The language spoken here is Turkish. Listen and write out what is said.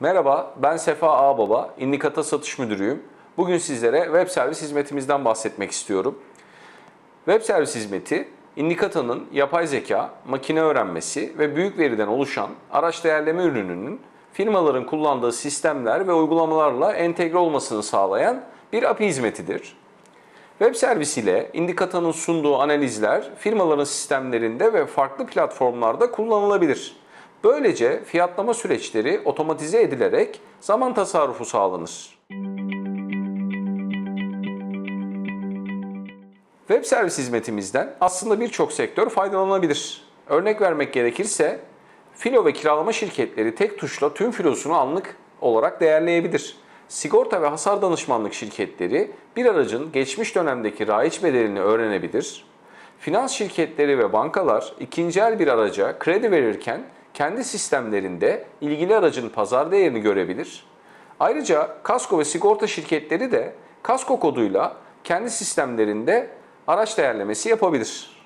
Merhaba, ben Sefa Ağbaba, İndikata Satış Müdürüyüm. Bugün sizlere web servis hizmetimizden bahsetmek istiyorum. Web servis hizmeti, İndikata'nın yapay zeka, makine öğrenmesi ve büyük veriden oluşan araç değerleme ürününün firmaların kullandığı sistemler ve uygulamalarla entegre olmasını sağlayan bir API hizmetidir. Web servisiyle Indikata'nın sunduğu analizler firmaların sistemlerinde ve farklı platformlarda kullanılabilir. Böylece fiyatlama süreçleri otomatize edilerek zaman tasarrufu sağlanır. Web servis hizmetimizden aslında birçok sektör faydalanabilir. Örnek vermek gerekirse filo ve kiralama şirketleri tek tuşla tüm filosunu anlık olarak değerleyebilir. Sigorta ve hasar danışmanlık şirketleri bir aracın geçmiş dönemdeki raiç bedelini öğrenebilir. Finans şirketleri ve bankalar ikinci el bir araca kredi verirken kendi sistemlerinde ilgili aracın pazar değerini görebilir. Ayrıca kasko ve sigorta şirketleri de kasko koduyla kendi sistemlerinde araç değerlemesi yapabilir.